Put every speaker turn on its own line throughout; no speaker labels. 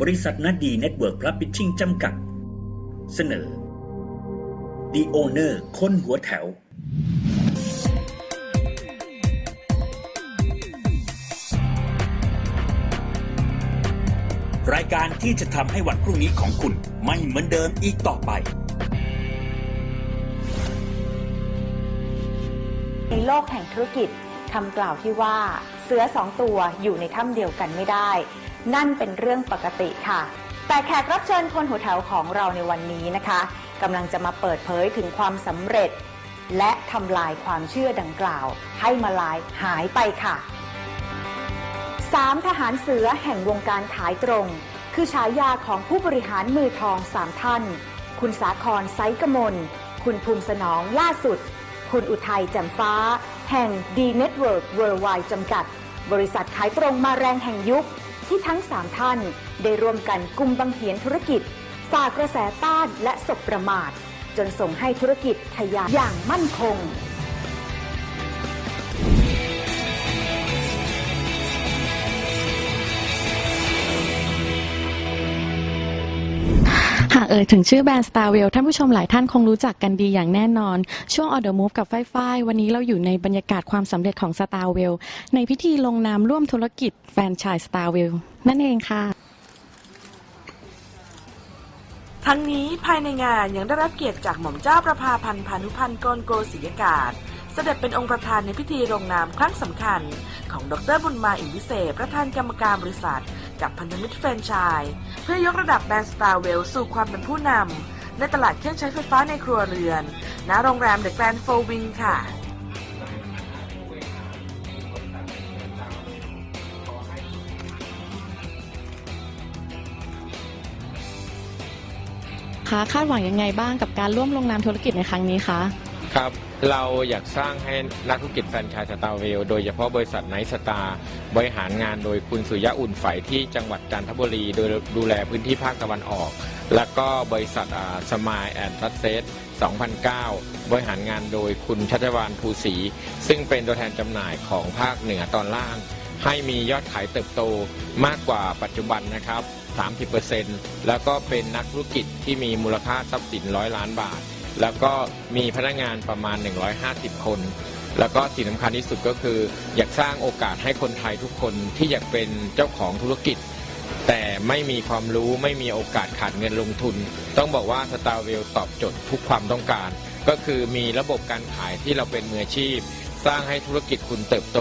บริษัทนัดดีเน็ตเวิร์กพลับพิชชิ่งจำกัด เสนอ The Owner คนหัวแถว รายการที่จะทำให้วันพรุ่งนี้ของคุณไม่เหมือนเดิมอีกต่อไป
ในโลกแห่งธุรกิจคำกล่าวที่ว่าเสือสองตัวอยู่ในถ้ำเดียวกันไม่ได้ นั่นเป็นเรื่องปกติค่ะ แต่แขกรับเชิญคนหัวแถวของเราในวันนี้นะคะกำลังจะมาเปิดเผยถึงความสำเร็จ และทำลายความเชื่อดังกล่าว ให้มาลายหายไปค่ะสามทหารเสือแห่งวงการขายตรง คือฉายาของผู้บริหารมือทองสามท่าน คุณสาครไซกมล คุณภูมิสนองล่าสุด คุณอุทัยแจ่มฟ้า แห่ง D Network Worldwide จำกัด บริษัทขายตรงมาแรงแห่งยุค ที่ทั้งสามท่าน ได้ร่วมกันกุมบังเหียนธุรกิจฝ่ากระแสต้านและสบประมาท จนส่งให้ธุรกิจทะยานอย่างมั่นคงา
กเอ่ยถึงชื่อแบรนด์ Star w e l l ท่านผู้ชมหลายท่านคงรู้จักกันดีอย่างแน่นอน ช่วง On the Move กับฝ้ายฝ้าวันนี้เราอยู่ในบรรยากาศความสำเร็จของ Star w e l l ในพิธีลงนามร่วมธุรกิจแฟรนไชส์ Star w e l l นั่นเองค่ะ
ทั้งนี้ภายในงานยังได้รับเกียรติจากหม่อมเจ้าประภาพันธ์พานุพันธ์กนโกศิยกาศ เสด็จเป็นองค์ประธานในพิธีลงนามครั้งสำคัญ ของดรบุญมาอินวิเศษ ประธานกรรมการบริษัท กับพันธมิตรแฟรนไชส์เพื่อยกระดับแบรนด์ Star w e l l สู่ความเป็นผู้นำในตลาดเครื่องใช้ไฟฟ้าในครัวเรือน ณ โรงแรมเดอะแกรนด์โฟวิงค่ะ
คะคาดหวังยังไงบ้างกับการร่วมลงนามธุรกิจในครั้งนี้คะ
ครับ เราอยากสร้างให้นักธุรกิจแฟรนไชส์สตาร์เวล โดยเฉพาะบริษัทไนท์สตาร์บริหารงานโดยคุณสุยะอุ่นใฝที่จังหวัดจันทบุรี โดยดูแลพื้นที่ภาคตะวันออก แล้วก็บริษัทสมายแอนด์ทัสเซส2009 บริหารงานโดยคุณชัชวานภูศรีซึ่งเป็นตัวแทนจำหน่ายของภาคเหนือตอนล่าง ให้มียอดขายเติบโตมากกว่าปัจจุบันนะครับ 30%แล้วก็เป็นนักธุรกิจที่มีมูลค่าทรัพย์สินร้อยล้านบาท แล้วก็มีพนักงานประมาณ 150 คน แล้วก็สิ่งสำคัญที่สุดก็คือ อยากสร้างโอกาสให้คนไทยทุกคนที่อยากเป็นเจ้าของธุรกิจ แต่ไม่มีความรู้ไม่มีโอกาสขาดเงินลงทุน ต้องบอกว่าสตาร์เวลตอบโจทย์ทุกความต้องการ ก็คือมีระบบการขายที่เราเป็นมืออาชีพ สร้างให้ธุรกิจคุณเติบโต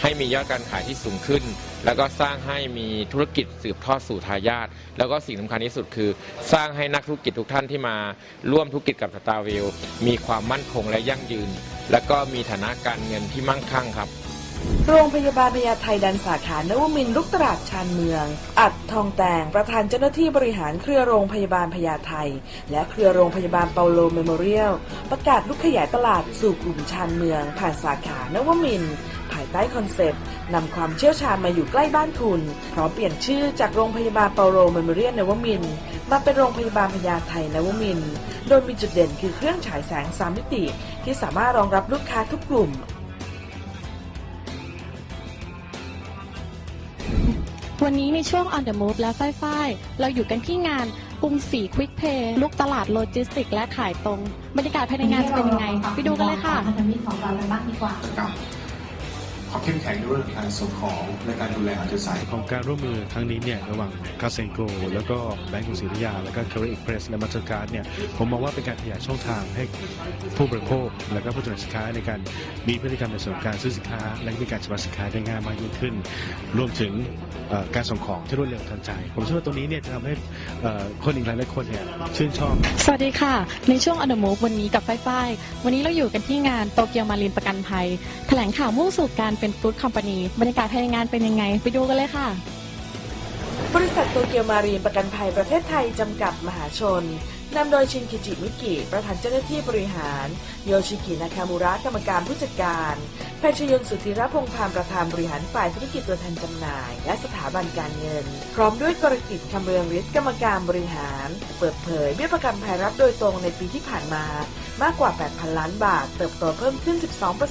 ให้มียอดการขายที่สูงขึ้น แล้วก็สร้างให้มีธุรกิจสืบทอดสู่ทายาทแล้วก็สิ่งสำคัญที่สุดคือ สร้างให้นักธุรกิจทุกท่านที่มาร่วมธุรกิจกับสตาร์วิลมีความมั่นคงและยั่งยืน แล้วก็มีฐานะการเงินที่มั่งคั่งครับ
โรงพยาบาลพญาไทดันสาขานวมินลุกตลาดชานเมือง อัดทองแตงประธานเจ้าหน้าที่บริหารเครือโรงพยาบาลพญาไท และเครือโรงพยาบาลเปาโลเมโมเรียล ประกาศลุกขยายตลาดสู่กลุ่มชานเมือง ผ่านสาขานวมิน ภายใต้คอนเซปต์นำความเชี่ยวชาญมาอยู่ใกล้บ้านคุณพร้อมเปลี่ยนชื่อจากโรงพยาบาลเปาโลเมโมเรียลนวมิน มาเป็นโรงพยาบาลพญาไทนวมิน โดยมีจุดเด่นคือเครื่องฉายแสงสามมิติ ที่สามารถรองรับลูกค้าทุกกลุ่ม
วันนี้ในช่วง On the Move และฝ้ายฝ้ายเราอยู่กันที่งานกรุงศรีควิกเพย์ลูกตลาดโลจิสติกและขายตรง บรรยากาศภายในงานจะเป็นยังไง ไปดูกันเลยค่ะ
พันธมิตรของเรากันบ้างดีกว่า
กับ ความเข้มแข็งในเรื่องการส่งของและการดูแลอัจฉริย
ของการร่วมมือครั้งนี้เนี่ยระหว่างคาเซนโกแล้วก็แบงก์กรุงศรีอยุธยา แล้วก็เคอร์เอ็กเพรสและมาสเตอร์การ์ดเนี่ยผมมองว่าเป็นการขยายช่องทางให้ผู้บริโภค แล้วก็ผู้จำหน่ายสินค้าในการมีพฤติกรรมในส่วนของการซื้อสินค้า และมีการชำระสินค้าได้ง่ายมากยิ่งขึ้น รวมถึงเอ่อการส่งของที่รวดเร็วทันใจ ผมเชื่อว่าตรงนี้เนี่ยจะทำให้เอ่อคนอีกหลายๆคนเนี่ยชื่นชอบ
สวัสดีค่ะ ในช่วง On the Move วันนี้กับฝ้ายฝ้ายวันนี้เราอยู่กันที่งานโตเกียวมารินประกันภัย แถลงข่าวมุ่งสู่การเป็นฟู้ดคอมพานีบรรยากาศภายในงานเป็นยังไง ไปดูกันเลยค่ะ
บริษัทโตเกียวมารีนประกันภัยประเทศไทย จำกัดมหาชนนำโดยชินคิจิมิกิ ประธานเจ้าหน้าที่บริหาร โยชิกินาคามุระกรรมการผู้จัดการแพชยนสุธีรพงษ์พานประธานบริหารฝ่ายธุรกิจตัวแทนจำหน่าย และสถาบันการเงิน พร้อมด้วยกรกิจคำเรืองฤทธิ์กรรมการบริหาร เปิดเผยเบี้ยประกันภัยรับโดยตรงในปีที่ผ่านมา มากกว่า 8,000 ล้านบาท เติบโตเพิ่มขึ้น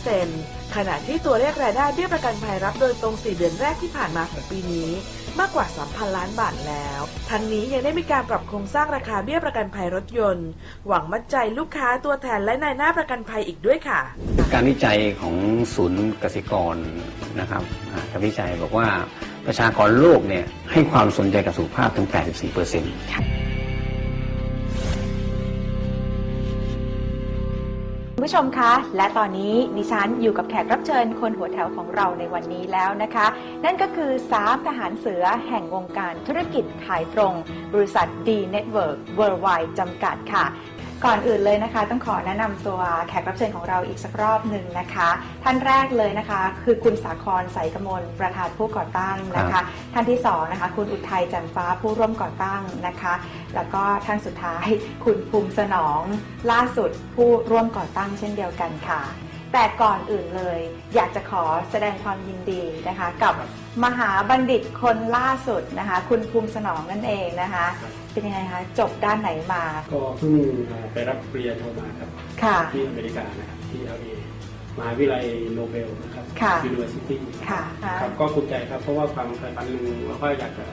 12%ขณะที่ตัวเลขรายได้เบี้ยประกันภัยรับโดยตรง 4 เดือนแรกที่ผ่านมาของปีนี้มากกว่า 3,000 ล้านบาทแล้ว ทั้งนี้ยังได้มีการปรับโครงสร้างราคาเบี้ยประกันภัยรถยนต์ หวังมัดใจลูกค้าตัวแทนและนายหน้าประกันภัยอีกด้วยค่ะ
การวิจัยของศูนย์กสิกรนะครับอ่าการวิจัยบอกว่าประชากรโลกเนี่ยให้ความสนใจกับสุขภาพถึง 84เป
คุณผู้ชมคะ และตอนนี้ดิฉันอยู่กับแขกรับเชิญคนหัวแถวของเราในวันนี้แล้วนะคะ นั่นก็คือสามทหารเสือแห่งวงการธุรกิจขายตรง บริษัท D Network Worldwide จำกัดค่ะ ก่อนอื่นเลยนะคะ ต้องขอแนะนำตัวแขกรับเชิญของเราอีกสักรอบหนึ่งนะคะ ท่านแรกเลยนะคะ คือคุณสาครใสกมลประธานผู้ก่อตั้งนะคะ ท่านที่สองนะคะคุณอุทัยจันฟ้าผู้ร่วมก่อตั้งนะคะ แล้วก็ท่านสุดท้ายคุณภูมิสนองล่าสุดผู้ร่วมก่อตั้งเช่นเดียวกันค่ะ แต่ก่อนอื่นเลย อยากจะขอแสดงความยินดีนะคะ กับมหาบัณฑิตคนล่าสุดนะคะ คุณภูมิสนองนั่นเองนะคะ เป็นยังไงคะ จบด้านไหนมา
ก็เพิ่งไปรับปริญญาโทมาครับ
ค่ะ
ที่อเมริกานะครับที่ LA มหาวิทยาลัยโนเบลนะครับ
ค่ะ
University
ค่ะ
ครับก็ภูมิใจครับ เพราะว่าความใฝ่ฝันหนึ่งเราก็อยากจะ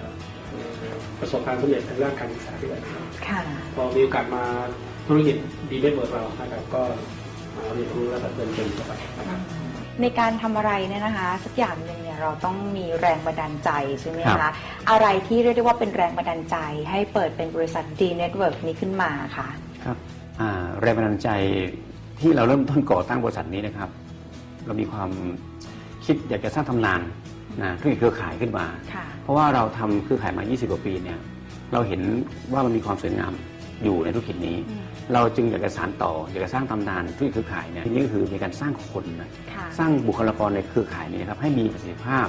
เอ่อประสบความสำเร็จทางด้านการศึกษาด้วยครับ
ค่ะ
พอมีโอกาสมาธุรกิจดีเน็ตเวิร์กเรานะครับก็มาเรียนรู้แล้วก็เติมเต็มเข้าไปนะครับ
ในการทำอะไรเนี่ยนะคะ สักอย่างหนึ่งเนี่ยเราต้องมีแรงบันดาลใจใช่ไหม
ครั
คะ
บ
อะไรที่เรียกได้ว่าเป็นแรงบันดาลใจ ให้เปิดเป็นบริษัท D Network นี้ขึ้นมาค่ะ
ครับอ่าแรงบันดาลใจที่เราเริ่มต้นก่อตั้งบริษัทนี้นะครับ เรามีความคิดอยากจะสร้างตำนานนะธุรกิจเครือข่ายขึ้นมา
ค่ะ
เพราะว่าเราทำเครือข่ายมา 20 กว่าปีเนี่ย เราเห็นว่ามันมีความสวยงามอยู่ในธุรกิจนี้
อืม
เราจึงอยากจะสานต่ออยากจะสร้างตำนานธุรกิจเครือข่ายเนี่ยที่นี่ก็คือมีการสร้างคนนะ
ค่ะ
สร้างบุคลากรในเครือข่ายนี้นะครับให้มีประสิทธิภาพ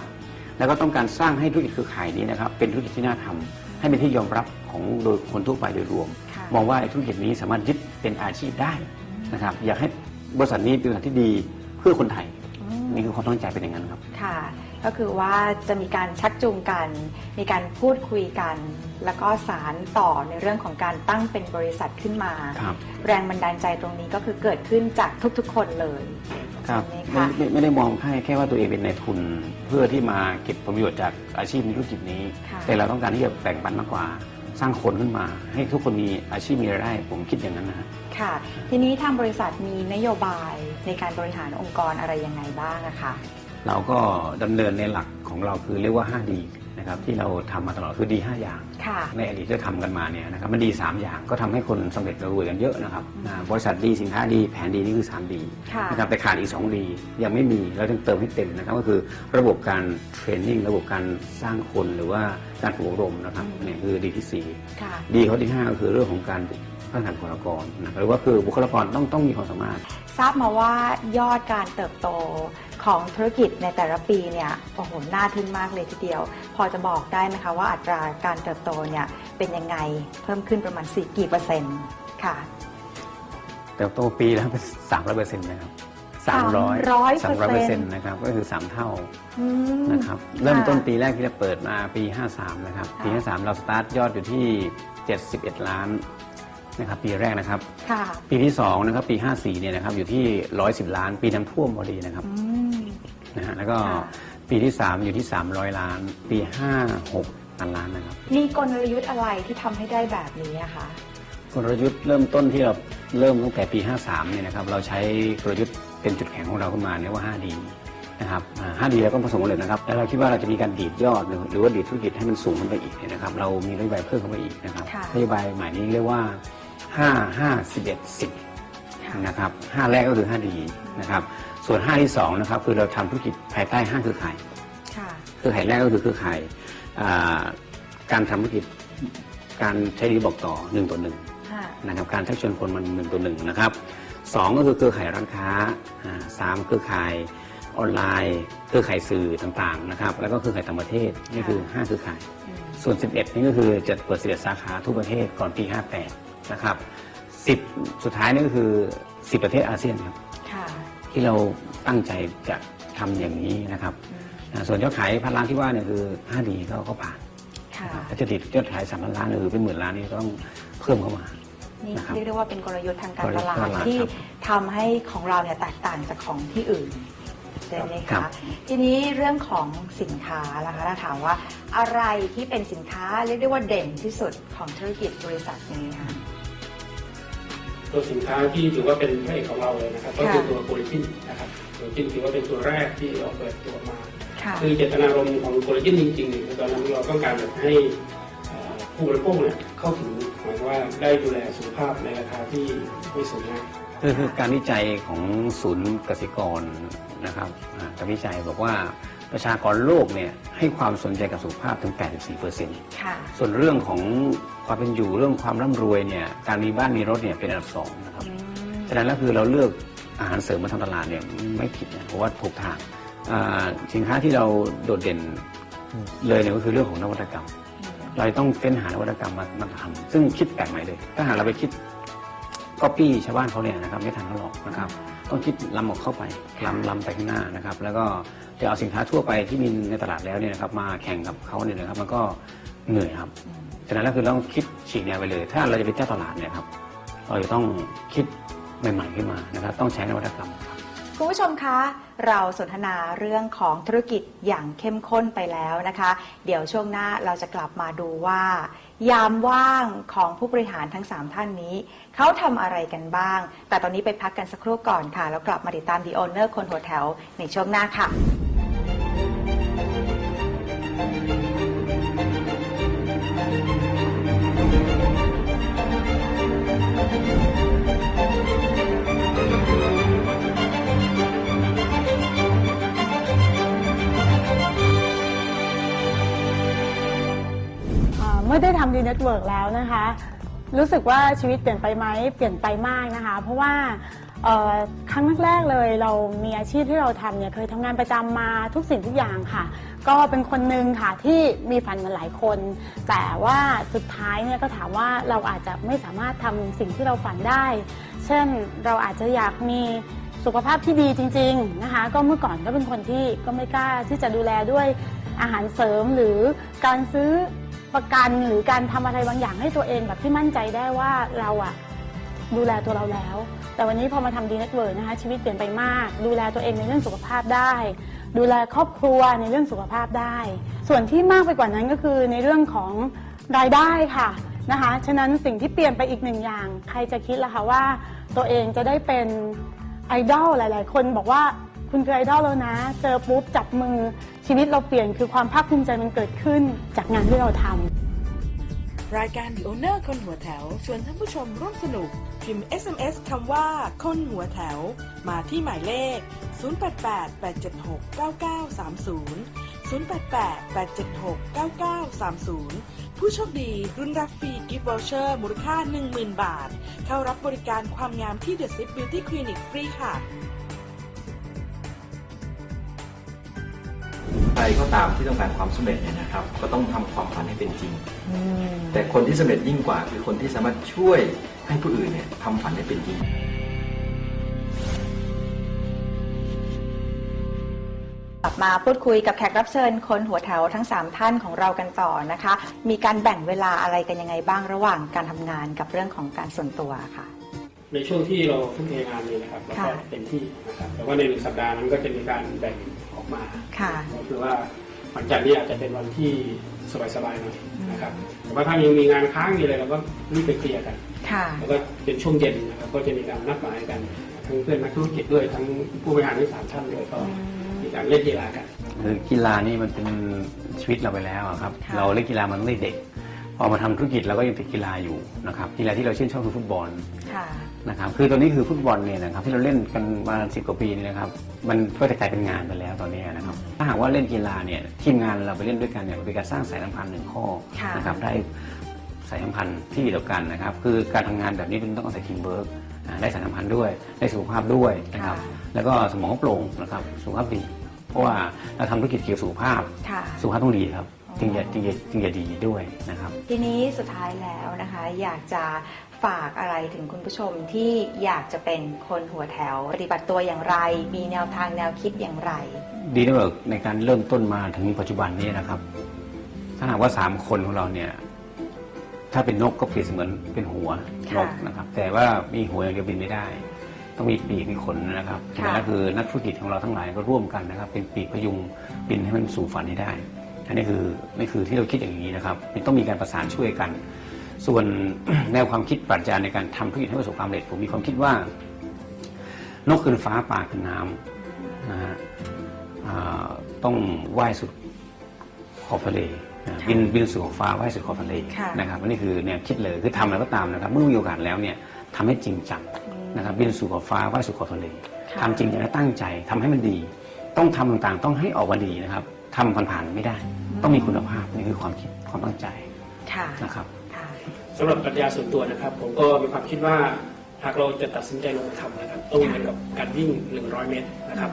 แล้วก็ต้องการสร้างให้ธุรกิจเครือข่ายนี้นะครับเป็นธุรกิจที่น่าทำให้เป็นที่ยอมรับของโดยคนทั่วไปโดยรวม
ค่ะ
มองว่าไอ้ธุรกิจนี้สามารถยึดเป็นอาชีพได้นะครับอยากให้บริษัทนี้เป็นบริษัทที่ดีเพื่อคนไทย
อืม
นี่คือความตั้งใจเป็นอย่างนั้นครับ
ค่ะ ก็คือว่าจะมีการชักจูงกัน มีการพูดคุยกัน แล้วก็สารต่อในเรื่องของการตั้งเป็นบริษัทขึ้นมา
ครับ
แรงบันดาลใจตรงนี้ก็คือเกิดขึ้นจากทุกๆคนเลย
ครับ
ใช่ไหม
ไม่
คะ
ไม่ไม่ได้มองแค่แค่ว่าตัวเองเป็นนายทุน เพื่อที่มาเก็บผลประโยชน์จากอาชีพในธุรกิจนี้
ค่ะ
แต่เราต้องการที่จะแบ่งปันมากกว่า สร้างคนขึ้นมา ให้ทุกคนมีอาชีพมีรายได้ผมคิดอย่างนั้นนะฮะ
ค่ะ ทีนี้ทางบริษัทมีนโยบายในการบริหารองค์กรอะไรยังไงบ้างอะคะ
เราก็ดำเนินในหลักของเราคือเรียกว่า 5D นะครับที่เราทำมาตลอดคือดี 5 อย่าง
ค่ะ
ในอดีตที่เราทำกันมาเนี่ยนะครับมันดี 3 อย่างก็ทำให้คนสำเร็จรวยกันเยอะนะครับอ่าบริษัทดีสินค้าดีแผนดีนี่คือ 3D
ค่ะ
นะครับแต่ขาดอีก 2D ยังไม่มีเราต้องเติมให้เต็มนะครับก็คือระบบการเทรนนิ่งระบบการสร้างคนหรือว่าการฝึกอบรมนะครับ
อืม
เนี่ยคือดีที่สี่
ค่ะ
ดีข้อที่ห้าก็คือเรื่องของการพัฒนาบุคลากรนะครับหรือว่าคือบุคลากรต้องต้องมีความสามารถ
ทราบมาว่ายอดการเติบโต ของธุรกิจในแต่ละปีเนี่ยโอ้โหน่าทึ่งมากเลยทีเดียว พอจะบอกได้ไหมคะว่าอัตราการเติบโตเนี่ยเป็นยังไงเพิ่มขึ้นประมาณสี่กี่เปอร์เซ็นต์ค่ะ
แต่โตปีแล้วเป็นสามร้อยเปอร์เซ็นต์นะครับสามร้อย
300%
สามร้อยเปอร์เซ็นต์นะครับก็คือสามเท่า
อืม
นะครับเริ่มต้นปีแรกที่เราเปิดมาปี53นะครับ
ค่ะ
ปี53เราสตาร์ทยอดอยู่ที่71ล้านนะครับปีแรกนะครับ
ค่ะ
ปีที่2นะครับปี 54เนี่ยนะครับอยู่ที่ 110 ล้าน ปีน้ำท่วมพอดีนะครับ
อืม
นะฮะแล้วก็
ค่ะ
ปีที่ 3 อยู่ที่ 300 ล้าน ปี 56พันล้านนะครับ
มีกลยุทธ์อะไรที่ทำให้ได้แบบนี้อะคะ
กลยุทธ์เริ่มต้นที่เราเริ่มตั้งแต่ปี 53เนี่ยนะครับเราใช้กลยุทธ์เป็นจุดแข็งของเราขึ้นมาเนี่ยว่า 5D นะครับอ่า 5D แล้วก็ประสบความสำเร็จนะครับแล้วเราคิดว่าเราจะมีการดีดยอดหรือหรือว่าดีดธุรกิจให้มันสูงขึ้นไปอีกเนี่ยนะครับเรามีนโยบายเพิ่มเข้าไปอีกนะครับ
ค่ะ
นโยบายใหม่นี้เรียกว่า 5 5 11 10
ค่ะ
นะครับ5แรกก็คือ 5D นะครับ ส่วน5ที่2นะครับคือเราทำธุรกิจภายใต้5เครือข่าย
ค่ะ
เครือข่ายแรกก็คือเครือข่ายอ่าการทำธุรกิจการใช้ดีบอกต่อหนึ่งต่อหนึ่ง
ค่ะ
นะครับการชักชวนคนมันหนึ่งตัวหนึ่งนะครับสองก็คือเครือข่ายร้านค้าอ่าสามเครือข่ายออนไลน์ เครือข่ายสื่อต่างๆนะครับแล้วก็เครือข่ายต่างประเทศนี่คือ5เครือข่าย
อืม
ส่วน 11 นี่ก็คือจะเปิด11สาขาทั่วประเทศก่อนปี 58 นะครับ10 สุดท้ายนี่ก็คือ 10 ประเทศอาเซียนครับ
ค่ะ
ที่เราตั้งใจจะทำอย่างนี้นะครับ
อืม
อ่าส่วนยอดขายพันล้านที่ว่าเนี่ยคือ5ดีก็ก็ผ่าน
ค่ะ
ถ้าจะติดยอดขายสามพันล้านหรือเป็นหมื่นล้านนี่ก็ต้องเพิ่มเข้ามา
นี่
นะครับ
เรียกได้ว่าเป็นกลยุทธ์ทางการ
กลยุ
ต
ทธ์
ลา
ต
ด
ลาด
ที่
ครับ
ทำให้ของเราเนี่ยแตกต่างจากของที่อื่นใช่ไหม
ครั
คะ
บ
ทีนี้เรื่องของสินค้าล่ะคะถ้าถามว่าอะไรที่เป็นสินค้าเรียกได้ว่าเด่นที่สุดของธุรกิจบริษัทนี้คะ
ตัวสินค้าที่ถือว่าเป็นพระเอกของเราเลยนะครับก็คือ
ค่ะ
ตัวโคลิจินนะครับโคลิจินถือว่าเป็นตัวแรกที่เราเปิดตัวมา
ค่ะ
คือเจตนารมณ์ของโคลิจินจริงๆเนี่ยคือตอนนั้นเราต้องการแบบให้เอ่อผู้บริโภคเนี่ยเข้าถึงหมายความว่าได้ดูแลสุขภาพในราคาที่ไม่สูงมาก
คือคือการวิจัยของศูนย์กสิกรนะครับอ่าการวิจัยบอกว่าประชากรโลกเนี่ยให้ความสนใจกับสุขภาพถึง 84%
ค่ะ
ส่วนเรื่องของ ความเป็นอยู่เรื่องความร่ำรวยเนี่ยการมีบ้านมีรถเนี่ยเป็นอันดับสองนะครับ
อืม
ฉะนั้นแล้วคือเราเลือกอาหารเสริมมาทำตลาดเนี่ยไม่ผิดนะเพราะว่าถูกทางอ่าสินค้าที่เราโดดเด่นเลยเนี่ยก็คือเรื่องของนวัตกรรม เราจะต้องเฟ้นหานวัตกรรมมามาทำซึ่งคิดแปลกใหม่เลย ถ้าหากเราไปคิดก๊อปปี้ชาวบ้านเขาเนี่ยนะครับไม่ทันเขาหรอกนะครับต้องคิดล้ำออกเข้าไปล้ำล้ำไปข้างหน้านะครับ แล้วก็จะเอาสินค้าทั่วไปที่มีในตลาดแล้วเนี่ยนะครับมาแข่งกับเขาเนี่ยนะครับมันก็เหนื่อยครับ ฉะนั้นแล้วคือเราต้องคิดฉีกแนวไปเลย ถ้าเราจะเป็นเจ้าตลาดเนี่ยครับเราจะต้องคิดใหม่ๆขึ้นมานะครับ ต้องใช้นวัตกรรมครับ
คุณผู้ชมคะ เราสนทนาเรื่องของธุรกิจอย่างเข้มข้นไปแล้วนะคะ เดี๋ยวช่วงหน้าเราจะกลับมาดูว่า ยามว่างของผู้บริหารทั้ง 3 ท่านนี้ เขาทำอะไรกันบ้าง แต่ตอนนี้ไปพักกันสักครู่ก่อนค่ะ แล้วกลับมาติดตาม The Owner คนหัวแถวในช่วงหน้าค่ะ
อได้ทำดีเน็ตเวิร์กแล้วนะคะ รู้สึกว่าชีวิตเปลี่ยนไปไหมเปลี่ยนไปมากนะคะ เพราะว่าครั้งแรกๆเลยเรามีอาชีพที่เราทำเนี่ยเคยทำงานประจำมาทุกสิ่งทุกอย่างค่ะ ก็เป็นคนหนึ่งค่ะที่มีฝันมือนหลายคน แต่ว่าสุดท้ายเนี่ยก็ถามว่าเราอาจจะไม่สามารถทำสิ่งที่เราฝันได้ เช่นเราอาจจะอยากมีสุขภาพที่ดีจริง ๆนะคะ ก็เมื่อก่อนก็เป็นคนที่ก็ไม่กล้าที่จะดูแลด้วยอาหารเสริมหรือการซื้อ ประกันหรือการทำอะไรบางอย่างให้ตัวเองแบบที่มั่นใจได้ว่าเราอะดูแลตัวเราแล้ว แต่วันนี้พอมาทำดีเน็ตเวิร์นะคะชีวิตเปลี่ยนไปมาก ดูแลตัวเองในเรื่องสุขภาพได้ ดูแลครอบครัวในเรื่องสุขภาพได้ ส่วนที่มากไปกว่านั้นก็คือในเรื่องของรายได้ค่ะนะคะฉะนั้นสิ่งที่เปลี่ยนไปอีกหนึ่งอย่าง ใครจะคิดล่ะคะว่า ตัวเองจะได้เป็นไอดอลหลาย ๆ คนบอกว่า คุณคือไอดอลแล้วนะ เจอปุ๊บจับมือชีวิตเราเปลี่ยนคือความภาคภูมิใจมันเกิดขึ้นจากงานที่เราทำ
รายการ The Owner คนหัวแถว ชวนท่านผู้ชมร่วมสนุก พิมพ์ SMS คำว่า คนหัวแถว มาที่หมายเลข 088-876-9930 088-876-9930 ผู้โชคดีรุ่นรับฟรีกิฟต์วอเชอร์มูลค่า 10,000 บาท เข้ารับบริการความงามที่ The Sip Beauty Clinic ฟรีค่ะ
รก็ตามที่ต้องการความสำเร็จเนี่ยนะครับ ก็ต้องทำความฝันให้เป็นจริง แต่คนที่สำเร็จยิ่งกว่า คือคนที่สามารถช่วยให้ผู้อื่นเนี่ยทำฝันให้เป็นจริง
กลับมาพูดคุยกับแขกรับเชิญคนหัวแถวทั้ง 3 ท่านของเรากันต่อนะคะ มีการแบ่งเวลาอะไรกันยังไงบ้างระหว่างการทำงานกับเรื่องของการส่วนตัวค่ะ
ในช่วงที่เราทุ่มเทงานนี้นะครับเราก็
ค่ะ
เต็มที่นะครับแต่ว่าในหนึ่งสัปดาห์นั้นก็จะมีการแบ่งออก มา
ค่ะ
ก็คือว่าวันจันทร์นี้อาจจะเป็นวันที่สบายๆหน่อยนะครับแต่ว่าถ้ายังมีงานค้างมีอะไรเราก็รีบไปเคลียร์กัน
ค่ะ
แล้วก็เป็นช่วงเย็นนะครับก็จะมีการนัดหมายกันทั้งเพื่อนนักธุรกิจด้วยทั้งผู้บริหารทั้งสามท่านด้วยก็มีการเล่นกีฬากัน
คือกีฬานี่มันเป็นชีวิตเราไปแล้วอะครับ
ค่ะ
เราเล่นกีฬามันตั้งแต่เด็ก พอมาทำธุรกิจเราก็ยังติดกีฬาอยู่นะครับกีฬาที่เราชื่นชอบคือฟุตบอล
ค่ะ
นะครับคือตอนนี้คือฟุตบอลเนี่ยนะครับที่เราเล่นกันมาสิบกว่าปีนี่นะครับมันก็จะกลายเป็นงานไปแล้วตอนนี้นะครับถ้าหากว่าเล่นกีฬาเนี่ยทีมงานเราไปเล่นด้วยกันเนี่ยเป็นการสร้างสายสัมพันธ์หนึ่งข้อ
ค่ะ
นะครับได้สายสัมพันธ์ที่เดียวกันนะครับคือการทำงานแบบนี้มันต้องอาศัยทีมเวิร์กอ่าได้สายสัมพันธ์ด้วยได้สุขภาพด้วยนะครับ
ค่ะ
แล้วก็สมองโปร่งนะครับสุขภาพดี เพราะว่าเราทำธุรกิจเกี่ยวกับสุขภาพ
ค่ะ
สุขภาพต้องดีครับ
อ๋อ
จึงจะจึงจะจึงจะดีด้วยนะครับ
ทีนี้สุดท้ายแล้วนะคะ อยากจะฝากอะไรถึงคุณผู้ชมที่อยากจะเป็นคนหัวแถว ปฏิบัติตัวอย่างไร มีแนวทางแนวคิดอย่างไร
ดีนะเวิร์กในการเริ่มต้นมาถึงปัจจุบันนี้นะครับ ถ้าหากว่าสามคนของเราเนี่ยถ้าเป็นนกก็เปรียบเสมือนเป็นหัว
ค่ะ
นกนะครับ แต่ว่ามีหัวอย่างเดียวบินไม่ได้ ต้องมีปีกมีขนนะครับ
ค่ะ
นั่นคือนักธุรกิจของเราทั้งหลายก็ร่วมกันนะครับ เป็นปีกพยุงบินให้มันสู่ฝันให้ได้ อันนี้คือนี่คือที่เราคิดอย่างนี้นะครับมันต้องมีการประสานช่วยกัน ส่วนแนวความคิดปรัชญาในการทำธุรกิจให้ประสบความสำเร็จผมมีความคิดว่านกขึ้นฟ้าปลาขึ้นน้ำนะฮะอ่าต้องว่ายสุดขอบทะเลนะบินบินสู่ขอบฟ้าว่ายสุดขอบทะเล
ค่ะ
นะครับอันนี้คือเนี่ยคิดเลยคือทำอะไรก็ตามนะครับเมื่อมีโอกาสแล้วเนี่ยทำให้จริงจังนะครับบินสู่ขอบฟ้าว่ายสู่ขอบทะเล
ค่ะ
ทำจริงจังและตั้งใจทำให้มันดี ต้องทำต่างๆ ต้องให้ออกมาดีนะครับ ทำผ่านๆไม่ได้ ต้องมีคุณภาพนี่คือความคิดความตั้งใจ
ค่ะ
นะครับ
ค่ะ
สำหรับปรัชญาส่วนตัวนะครับ ผมก็มีความคิดว่าหากเราจะตัดสินใจลงมือทำนะครับต้องเหมือนกับการวิ่ง 100 เมตรนะครับ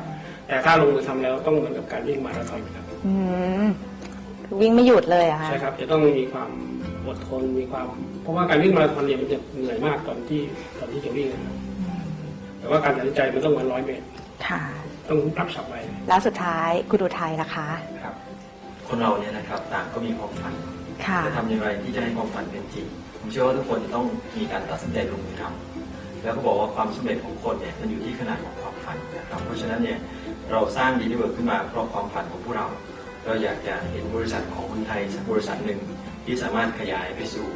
แต่ถ้าลงมือทำแล้วต้องเหมือนกับการวิ่งมาราธอนครับ
อืมคือวิ่งไม่หยุดเลยอะคะ
ใช่ครับจะต้องมีความอดทนมีความ เพราะว่าการวิ่งมาราธอนเนี่ยมันจะเหนื่อยมากตอนที่ตอนที่จะวิ่งนะครับแต่ว่าการตัดสินใจมันต้องวันร้อยเมตร
ค่ะ
ต้องรับฉับไว
แล้วสุดท้ายคุณอุทัยล่ะคะ
ครับ คนเราเนี่ยนะครับต่างก็มีความฝัน
ค่ะ
จะทำอย่างไรที่จะให้ความฝันเป็นจริง ผมเชื่อว่าทุกคนจะต้องมีการตัดสินใจลงมือทำแล้วก็บอกว่าความสำเร็จของคนเนี่ยมันอยู่ที่ขนาดของความฝันนะครับ เพราะฉะนั้นเนี่ยเราสร้างดีลิเวอร์ขึ้นมาเพราะความฝันของพวกเรา เราอยากจะเห็นบริษัทของคนไทยสักบริษัทหนึ่งที่สามารถขยายไปสู่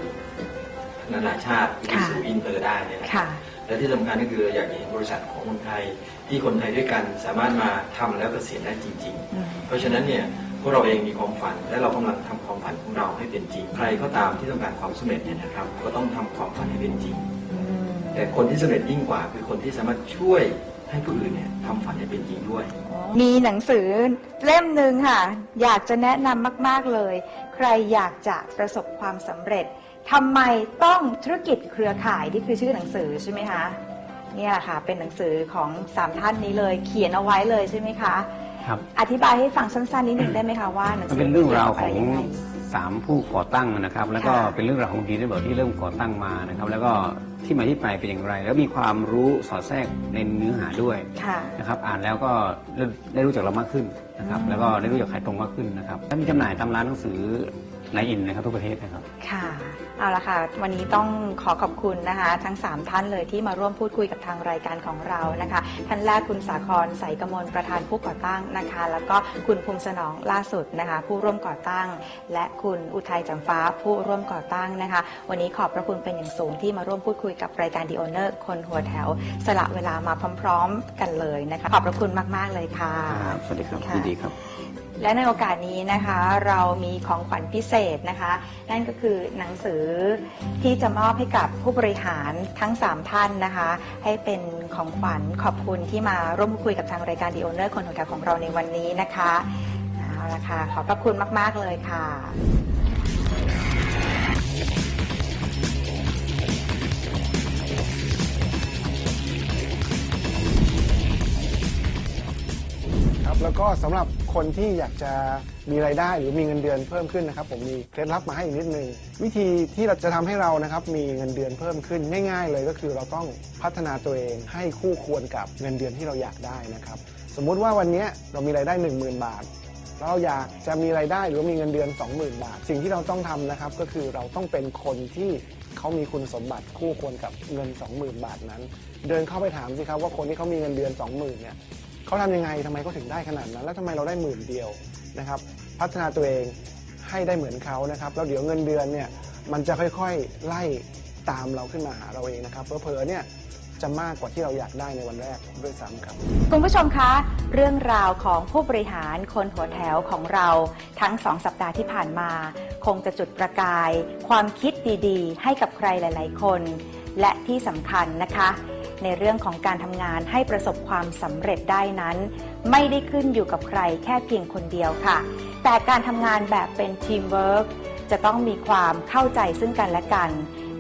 นานาชาติไป
ค่ะ
สู่อินเตอร์ได้เนี่ยนะครับ
ค่ะ
และที่สำคัญก็คืออยากเห็นบริษัทของคนไทย ที่คนไทยด้วยกันสามารถมาทำแล้วเกษียณได้จริง
อืม
ๆเพราะฉะนั้นเนี่ยพวกเราเองมีความฝัน และเรากำลังทำความฝันของเราให้เป็นจริง ใครก็ตามที่ต้องการความสำเร็จเนี่ยนะครับ ก็ต้องทำความฝันให้เป็นจริง
อืม
แต่คนที่สำเร็จยิ่งกว่า คือคนที่สามารถช่วยให้ผู้อื่นเนี่ยทำฝันให้เป็นจริงด้วย
มีหนังสือเล่มหนึ่งค่ะ อยากจะแนะนำมาก ๆ เลย ใครอยากจะประสบความสำเร็จ ทำไมต้องธุรกิจเครือข่ายที่คือชื่อหนังสือใช่ไหมคะเนี่ยค่ะเป็นหนังสือของสามท่านนี้เลย เขียนเอาไว้เลยใช่ไหมคะ
ครับ
อธิบายให้ฟังสั้นๆนิดหนึ่งได้ไหมคะว่าหนัง
มัน
สือ
เป็นเรื่องราวข
กี่
อยง
วกับะไยังไง
สามผู้ก่อตั้งนะครับ แล้วก็
ค่ะ
เป็นเรื่องราวของดีเดเบิร์ที่เริ่มก่อตั้งมานะครับ แล้วก็ที่มาที่ไปเป็นอย่างไร แล้วมีความรู้สอดแทรกในเนื้อหาด้วย
ค่ะ
นะครับ อ่านแล้วก็ได้รู้จักเรามากขึ้นนะครับ แล้วก็ได้รู้จักขายตรงมากขึ้นนะครับและมีจำหน่ายตามร้านหนังสือ ในอินนะครับทุกประเทศนะครับ
ค่ะ เอาละค่ะ วันนี้ต้องขอขอบคุณนะคะ ทั้ง 3 ท่านเลยที่มาร่วมพูดคุยกับทางรายการของเรานะคะ ท่านแรกคุณสาครใสกมลประธานผู้ก่อตั้งนะคะ แล้วก็คุณภูมิสนองล่าสุดนะคะ ผู้ร่วมก่อตั้ง และคุณอุทัยจำฟ้าผู้ร่วมก่อตั้งนะคะ วันนี้ขอบพระคุณเป็นอย่างสูงที่มาร่วมพูดคุยกับรายการดีโอเนอร์คนหัวแถว สละเวลามาพร้อม ๆ กันเลยนะคะ ขอบพระคุณมาก ๆเลยค่ะ
ครับสวัสดีครับ
ค่ะ
ยินดีครับ
และในโอกาสนี้นะคะเรามีของขวัญพิเศษนะคะ นั่นก็คือหนังสือที่จะมอบให้กับผู้บริหารทั้ง 3 ท่านนะคะ ให้เป็นของขวัญขอบคุณที่มาร่วมพูดคุยกับทางรายการดีโอเนอร์คนหัวแถวของเราในวันนี้นะคะเอาละค่ะขอบพระคุณมาก ๆ เลยค่ะ
ก็สำหรับคนที่อยากจะมีรายได้หรือมีเงินเดือนเพิ่มขึ้นนะครับ ผมมีเคล็ดลับมาให้อีกนิดนึงวิธีที่เราจะทำให้เรานะครับมีเงินเดือนเพิ่มขึ้นง่าย ๆ เลยก็คือเราต้องพัฒนาตัวเองให้คู่ควรกับเงินเดือนที่เราอยากได้นะครับ สมมุติว่าวันนี้เรามีรายได้ 10,000 บาท เราอยากจะมีรายได้หรือว่ามีเงินเดือน 20,000 บาท สิ่งที่เราต้องทำนะครับก็คือเราต้องเป็นคนที่เขามีคุณสมบัติคู่ควรกับเงิน 20,000 บาทนั้น เดินเข้าไปถามสิครับว่าคนที่เขามีเงินเดือน 20,000เนี่ย เขาทำยังไงทำไมเขาถึงได้ขนาดนั้น แล้วทำไมเราได้หมื่นเดียวนะครับ พัฒนาตัวเองให้ได้เหมือนเขานะครับแล้วเดี๋ยวเงินเดือนเนี่ยมันจะค่อยๆไล่ตามเราขึ้นมาหาเราเองนะครับเพอๆเนี่ยจะมากกว่าที่เราอยากได้ในวันแรกด้วยซ้ำครับ
คุณผู้ชมคะ เรื่องราวของผู้บริหารคนหัวแถวของเราทั้งสองสัปดาห์ที่ผ่านมา คงจะจุดประกาย ความคิดดีๆ ให้กับใครหลาย ๆ คน และที่สำคัญนะคะ ในเรื่องของการทำงานให้ประสบความสำเร็จได้นั้น ไม่ได้ขึ้นอยู่กับใครแค่เพียงคนเดียวค่ะ แต่การทำงานแบบเป็นทีมเวิร์กจะต้องมีความเข้าใจซึ่งกันและกัน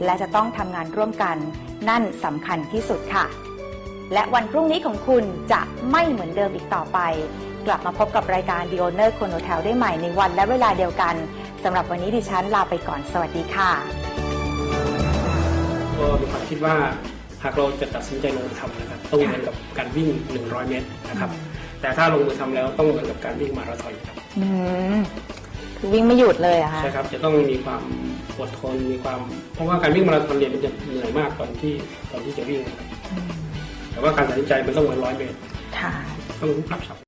และจะต้องทำงานร่วมกัน นั่นสำคัญที่สุดค่ะ และวันพรุ่งนี้ของคุณจะไม่เหมือนเดิมอีกต่อไป กลับมาพบกับรายการ The Owner คนโฮแถวได้ใหม่ในวันและเวลาเดียวกันสำหรับวันนี้ดิฉันลาไปก่อนสวัสดีค่ะ
ก็มีความคิดว่า หากเราจะตัดสินใจลงมือทำนะครับต้องเหมือนกับการวิ่ง 100 เมตรนะครับแต่ถ้าลงมือทำแล้วต้องเหมือนกับการวิ่งมาราธอนครับ
อืมคือวิ่งไม่หยุดเลยอะคะ
ใช่ครับจะต้องมีความอดทนมีความ เพราะว่าการวิ่งมาราธอนเนี่ยมันจะเหนื่อยมากตอนที่ตอนที่จะวิ่งนะครับแต่แต่ว่าการตัดสินใจมันต้องเหมือนร้อยเมตร
ค่ะ
ต้องรู้ปรับชับ